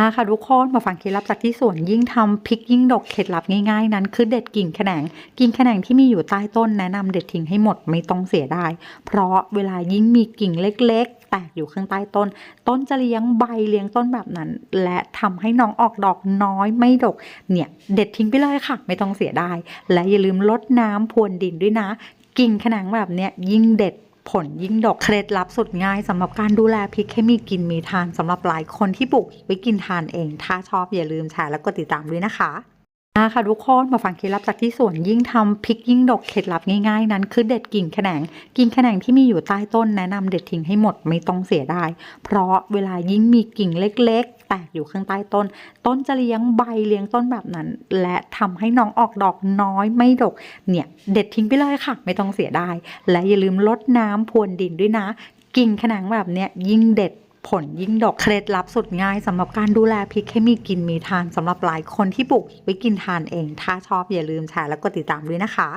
มาค่ะทุกคนมาฟังเคล็ดลับจากที่สวนยิ่งทำพริกยิ่งดกเคล็ดลับง่ายๆนั้น คือเด็ดกิ่งแขนงกิ่งแขนงที่มีอยู่ใต้ต้นแนะนำเด็ดทิ้งให้หมดไม่ต้องเสียดายเพราะเวลายิ่งมีกิ่งเล็กๆแตกอยู่ข้างใต้ต้น ต้นจะเลี้ยงใบเลี้ยงต้นแบบนั้น และทำให้น้องออกดอกน้อยไม่ดก เนี่ยเด็ดทิ้งไปเลยค่ะ ไม่ต้องเสียดาย และอย่าลืมลดน้ำพรวนดินด้วยนะ กิ่งแขนงแบบเนี้ยยิ่งเด็ด ผลยิ่งดกเคล็ดลับสุดง่ายสำหรับการดูแลพริกให้มีกินมีทานสำหรับหลายคนที่ปลูกไว้กินทานเอง ถ้าชอบอย่าลืมแชร์และกดติดตามด้วยนะคะมาค่ะทุกคนมาฟังเคล็ดลับจากที่สวนยิ่งทำพริกยิ่งดกเคล็ดลับง่ายๆ นั้นคือเด็ดกิ่งแขนงกิ่งแขนงที่มีอยู่ใต้ต้นแนะนำเด็ดทิ้งให้หมดไม่ต้องเสียดายเพราะเวลายิ่งมีกิ่งเล็ก แตกอยู่ข้างใต้ต้น ต้นจะเลี้ยงใบเลี้ยงต้นแบบนั้น และทำให้น้องออกดอกน้อยไม่ดก เนี่ยเด็ดทิ้งไปเลยค่ะ ไม่ต้องเสียดาย และอย่าลืมลดน้ำพรวนดินด้วยนะ กิ่งแขนงแบบเนี้ยยิ่งเด็ดผลยิ่งดอกเคล็ดลับสุดง่ายสำหรับการดูแลพริกให้มีกินมีทานสำหรับหลายคนที่ปลูกพริกไว้กินทานเอง ถ้าชอบอย่าลืมแชร์และกดติดตามด้วยนะคะ